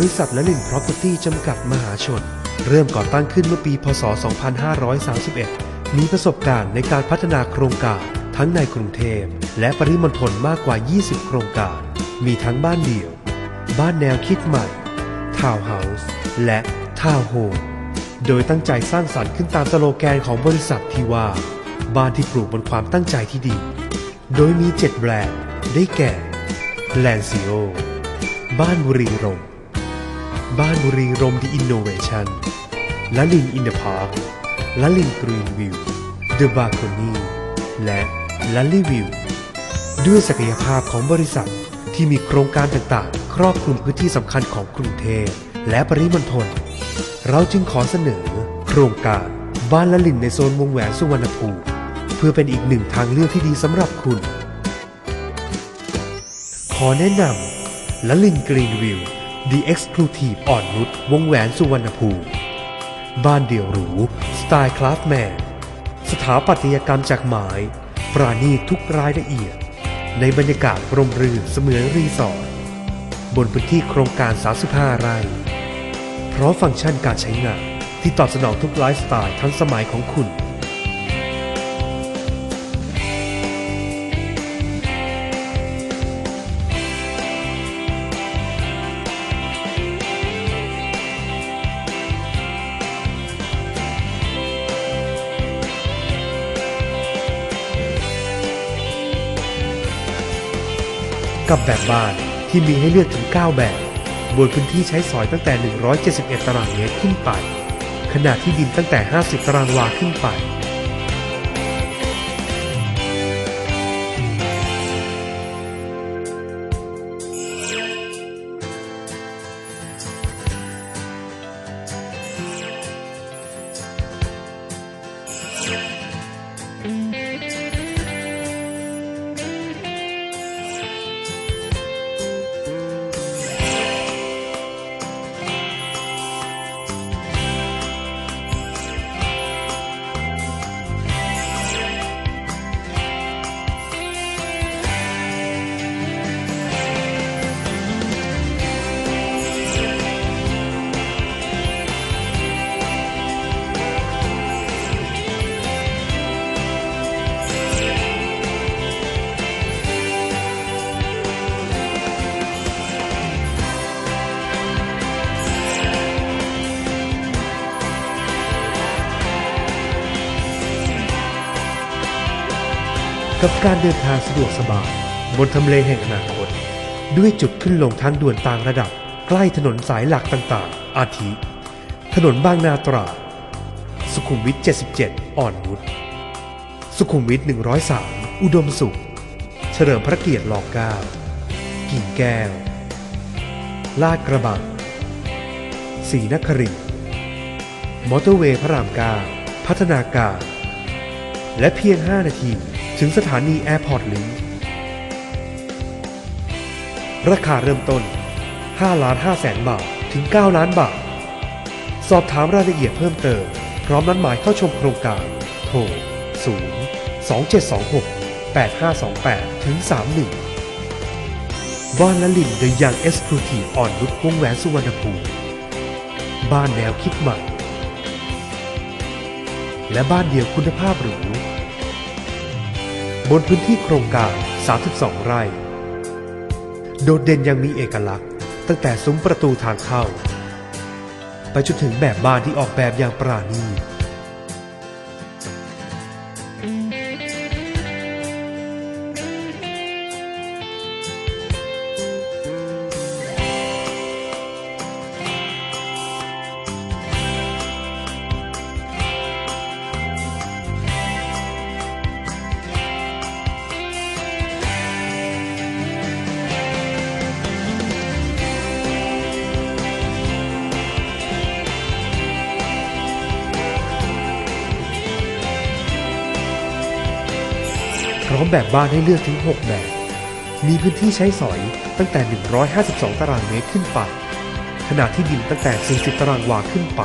บริษัทละลิน Property จำกัดมหาชน เริ่มก่อตั้งขึ้นเมื่อปี พศ 2531 มีประสบการณ์ในการพัฒนาโครงการทั้งในกรุงเทพและปริมณฑลมากกว่า 20 โครงการ มีทั้งบ้านเดี่ยว บ้านแนวคิดใหม่ ทาวน์เฮาส์และทาวน์โฮมโดยตั้งใจสร้างสรรค์ขึ้นตามสโลแกนของบริษัทที่ว่า บ้านที่ปลูกบนความตั้งใจที่ดี โดยมี 7 แบรนด์ได้แก่แลนซิโอบ้านบุรีรมย์ บ้านบุรีรมดีอินโนเวชันละลินอินเดอะพาร์คละลินกรีนวิวเดอะบาร์โคนีและลัลลี่วิวด้วยศักยภาพของบริษัทที่มีโครงการต่างๆ ครอบคลุมพื้นที่สำคัญของกรุงเทพและปริมณฑลเราจึงขอเสนอ โครงการบ้านละลินในโซนวงแหวนสุวรรณภูมิเพื่อเป็นอีกหนึ่งทางเลือกที่ดีสำหรับคุณ ขอแนะนำละลินกรีนวิว The Exclusive อ่อนนุชวงแหวนสุวรรณภูมิบ้านเดี่ยวหรู สไตล์คลาสแมน สถาปัตยกรรมจากไม้ ปราณีตทุกรายละเอียด ในบรรยากาศร่มรื่นเสมือนรีสอร์ทบนพื้นที่โครงการ 35 ไร่ เพราะฟังก์ชันการใช้งานที่ตอบสนองทุกไลฟ์สไตล์ทั้งสมัยของคุณ กับแบบบ้านที่มีให้เลือกถึง 9 แบบ บนพื้นที่ใช้สอยตั้งแต่ 171 ตารางเมตรขึ้นไป ขนาดที่ดินตั้งแต่ 50 ตารางวาขึ้นไป กับการเดินทางสะดวกสบายบนทำเลแห่งอนาคต ด้วยจุดขึ้นลงทางด่วนต่างระดับ ใกล้ถนนสายหลักต่างๆ อาทิ ถนนบางนาตรา สุขุมวิท 77 อ่อนนุชสุขุมวิท 103 อุดมสุข เฉลิมพระเกียรติร9กิ่งแก้ว ลาดกระบังศรีนครินมอเตอร์เวย์พระราม9พัฒนาการ และเพียง 5 นาที ถึงสถานีแอร์พอร์ตลิงราคาเริ่มต้น 5 ล้าน5แสนบาท ถึง 9 ล้านบาท สอบถามรายละเอียดเพิ่มเติม พร้อมนัดหมายเข้าชมโครงการ โทร 0 2726 8528 ถึง 31 บ้านละลินเดอะยังเอ็กซ์คลูทีฟอ่อนนุชวงแหวนสุวรรณภูมิ บ้านแนวคิดใหม่ และบ้านเดียวคุณภาพหรู บนพื้นที่โครงการ 32 ไร่ โดดเด่นยังมีเอกลักษณ์ ตั้งแต่ซุ้มประตูทางเข้า ไปจนถึงแบบบ้านที่ออกแบบอย่างปราณี ร้อมแบบบ้านให้เลือกถึง 6 แบบ มีพื้นที่ใช้สอยตั้งแต่ 152 ตารางเมตรขึ้นไป ขนาดที่ดินตั้งแต่ 40 ตารางวาขึ้นไป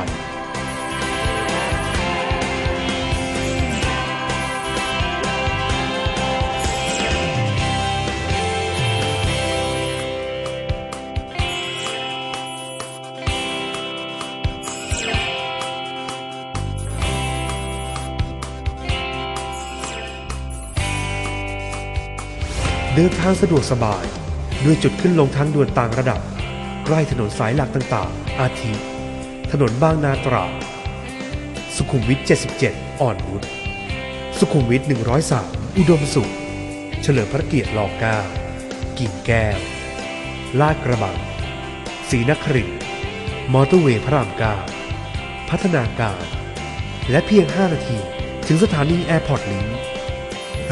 ดินทางสะดวกสบาย ด้วยจุดขึ้นลงทางด่วนต่างระดับ ใกล้ถนนสายหลักต่างๆ อาทิ ถนนบางนาตราดสุขุมวิท 77 อ่อนนุชสุขุมวิท 103 อุดมสุข เฉลิมพระเกียรติร9กิ่งแก้ว ลาดกระบังศรีนครินทร์มอเตอร์เวย์พระราม9พัฒนาการ และเพียง 5 นาที ถึงสถานีแอร์พอร์ตลิง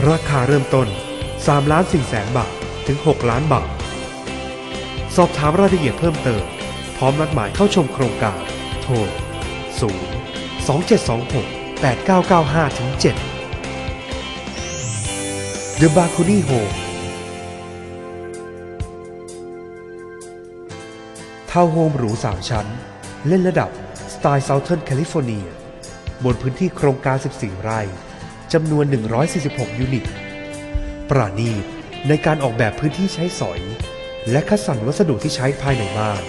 ราคาเริ่มต้น 3ล้าน4แสนบาท ถึง 6 ล้านบาท สอบถามรายละเอียดเพิ่มเติม พร้อมนัดหมายเข้าชมโครงการ โทร 0 2726 8995ถึง7 The Balcony Home ทาวน์โฮมหรู 3 ชั้น เล่นระดับสไตล์ Southern California บนพื้นที่โครงการ 14 ไร่จำนวน 146 ยูนิต ปราณีตในการออกแบบพื้นที่ใช้สอย และคัดสรรวัสดุที่ใช้ภายในบ้าน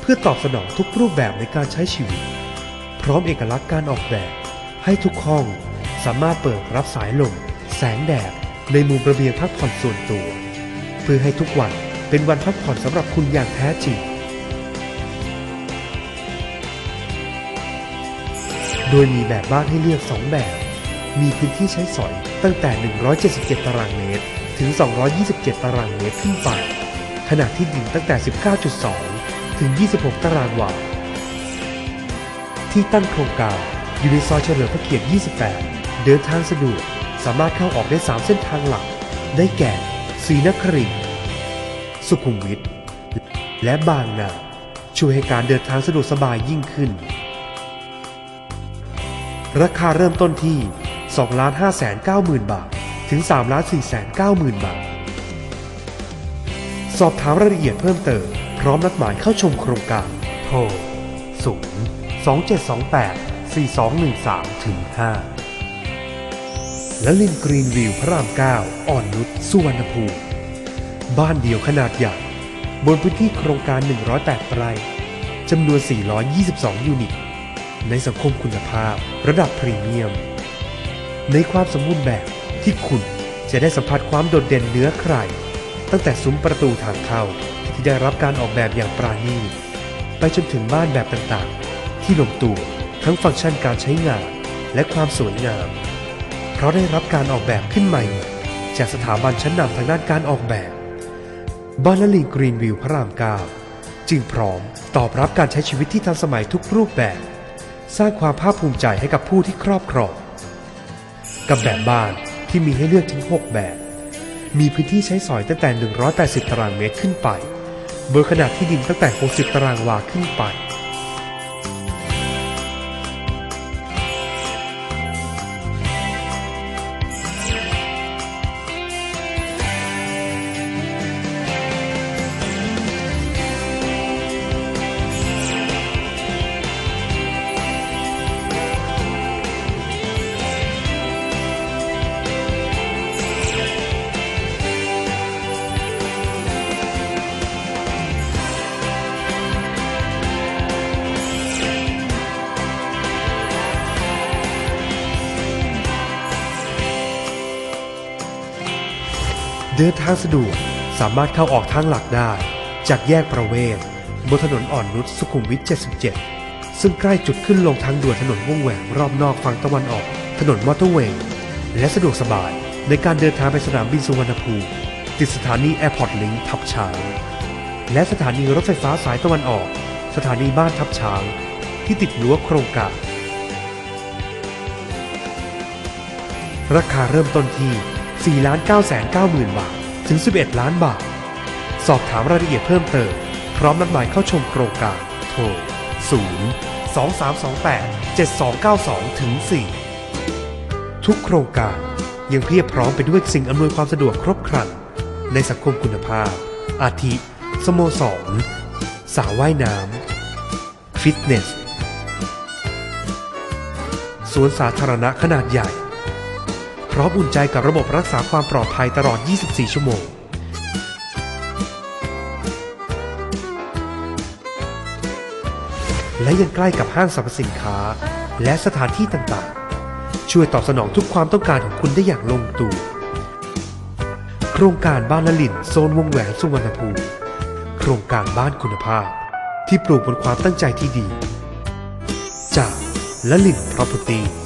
เพื่อตอบสนองทุกรูปแบบในการใช้ชีวิต พร้อมเอกลักษณ์การออกแบบ ให้ทุกห้องสามารถเปิดรับสายลมแสงแดดในมุมระเบียงพักผ่อนส่วนตัว เพื่อให้ทุกวันเป็นวันพักผ่อนสำหรับคุณอย่างแท้จริง โดยมีแบบบ้านให้เลือก 2 แบบ มีพื้นที่ใช้สอย ตั้งแต่ 177 ตารางเมตร ถึง 227 ตารางเมตรขึ้นไป ขนาดที่ดินตั้งแต่ 19.2 ถึง 26 ตารางวา ที่ตั้งโครงการอยู่ในซอยเฉลิมพระเกียรติ 28 เดินทางสะดวก สามารถเข้าออกได้ 3 เส้นทางหลัก ได้แก่ศรีนครินทร์สุขุมวิท และบางนา ช่วยให้การเดินทางสะดวกสบายยิ่งขึ้น ราคาเริ่มต้นที่ 2 5 9 0 0 0 0บาท ถึง3 4 9 0 0 0 0บาท สอบถามรายละเอียดเพิ่มเติม พร้อมนัดหมายเข้าชมโครงการ โทร 0 2 7 2 8 4 2 1 3ถึง5และลินกรีนวิวพระราม 9 อ่อนนุชสุวรรณภูมิ บ้านเดียวขนาดใหญ่บนพื้นที่โครงการ 108 ไร่จำนวน 422 ยูนิต ในสังคมคุณภาพระดับพรีเมียม ในความสมบูรณ์แบบที่คุณจะได้สัมผัสความโดดเด่นเหนือใคร ตั้งแต่ซุ้มประตูทางเข้าที่ได้รับการออกแบบอย่างปราณีตไปจนถึงบ้านแบบต่างๆ ที่ลงตัวทั้งฟังก์ชันการใช้งานและความสวยงาม เพราะได้รับการออกแบบขึ้นใหม่ จากสถาบันชั้นนำทางด้านการออกแบบบ้านละลีกรีนวิวพระราม9จึงพร้อมตอบรับการใช้ชีวิตที่ทันสมัยทุกรูปแบบ สร้างความภาคภูมิใจให้กับผู้ที่ครอบครอง กับแบบบ้านที่มีให้เลือกถึง 6 แบบ มีพื้นที่ใช้สอยตั้งแต่ 180 ตารางเมตรขึ้นไปบนขนาดที่ดินตั้งแต่ 60 ตารางวาขึ้นไป เดินทางสะดวกสามารถเข้าออกทางหลักได้ จากแยกประเวศบนถนนอ่อนนุชสุขุมวิท 77 ซึ่งใกล้จุดขึ้นลงทางด่วนถนนวงแหวนรอบนอกฝั่งตะวันออก ถนนมอเตอร์เวย์และสะดวกสบายในการเดินทางไปสนามบินสุวรรณภูมิติดสถานีแอร์พอร์ตลิงทับช้าง และสถานีรถไฟฟ้าสายตะวันออก สถานีบ้านทับช้าง ที่ติดรั้วโครงการราคาเริ่มต้นที่ 4 9 9 0 0 0 0 บาท ถึง 11 ล้านบาท สอบถามรายละเอียดเพิ่มเติม พร้อมนัดหมายเข้าชมโครงการ โทร 0 2 3 2 8 7 2 9 2ถึง4ทุกโครงการยังเพียบพร้อมไปด้วยสิ่งอำนวยความสะดวกครบครัน ในสังคมคุณภาพ อาทิ สโมสรสระว่ายน้ำ ฟิตเนส สวนสาธารณะขนาดใหญ่ ร้อมอุ่นใจกับระบบรักษาความปลอดภัยตลอด 24 ชั่วโมง และยังใกล้กับห้างสรรพสินค้า และสถานที่ต่างๆ ช่วยตอบสนองทุกความต้องการของคุณได้อย่างลงตัว โครงการบ้านละลินโซนวงแหวนสุวรรณภูมิ โครงการบ้านคุณภาพ ที่ปลูกบนความตั้งใจที่ดี จากละลิน Properties